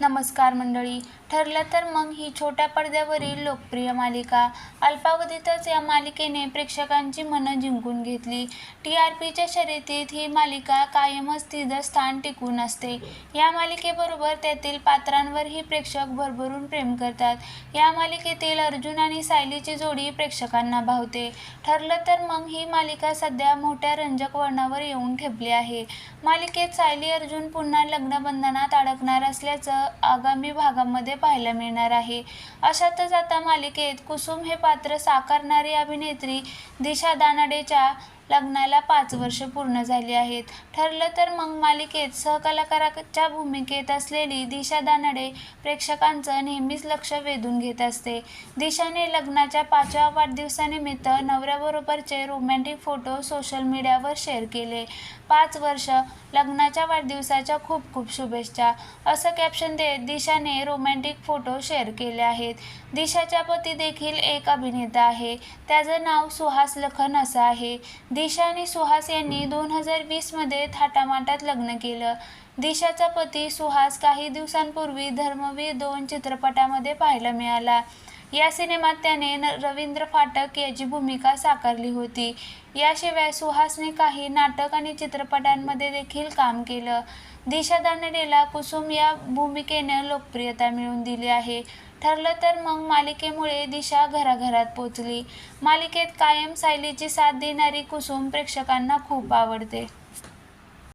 नमस्कार मंडळी. ठरलं तर मग ही छोट्या पडद्यावरील लोकप्रिय मालिका. अल्पावधीतच या मालिकेने प्रेक्षकांची मनं जिंकून घेतली. टी आर पीच्या शर्यतीत ही मालिका कायमच तिथं स्थान टिकून असते. या मालिकेबरोबर त्यातील पात्रांवरही प्रेक्षक भरभरून प्रेम करतात. या मालिकेतील अर्जुन आणि सायलीची जोडी प्रेक्षकांना भावते. ठरलं तर मग ही मालिका सध्या मोठ्या रंजक वळणावर येऊन ठेपली आहे. मालिकेत सायली अर्जुन पुन्हा लग्नबंधनात अडकणार असल्याचं आगामी भागामध्ये पाहायला मिळणार आहे. अशातच आता मालिकेत कुसुम हे पात्र साकारणारी अभिनेत्री दिशा दानाडेच्या लग्नाला पाच वर्ष पूर्ण झाली आहेत. ठरलं तर मग मालिकेत सहकलाकाराच्या भूमिकेत असलेली दिशा दानडे प्रेक्षकांचं नेहमीच लक्ष वेधून घेत असते. दिशाने लग्नाच्या पाचव्या वाढदिवसानिमित्त नवऱ्याबरोबरचे रोमॅन्टिक फोटो सोशल मीडियावर शेअर केले. पाच वर्ष लग्नाच्या वाढदिवसाच्या खूप खूप शुभेच्छा. असं कॅप्शन देत दिशाने रोमॅन्टिक फोटो शेअर केले आहेत. दिशाच्या पती देखील एक अभिनेता आहे. त्याचं नाव सुहास लखन असं आहे. दिशा आणि सुहास यांनी दोन हजार वीसमध्ये थाटामाटात लग्न केलं. दिशाचा पती सुहास काही दिवसांपूर्वी धर्मवीर दोन चित्रपटामध्ये पाहायला मिळाला. या सिनेमात त्याने न रवींद्र फाटक याची भूमिका साकारली होती. याशिवाय सुहासने काही नाटक आणि चित्रपटांमध्ये देखील काम केलं. दिशा दानडेला कुसुम या भूमिकेनं लोकप्रियता मिळवून दिली आहे. ठरलं तर मग मालिकेमुळे दिशा घराघरात पोचली. मालिकेत कायम सायलीची साथ देणारी कुसुम प्रेक्षकांना खूप आवडते.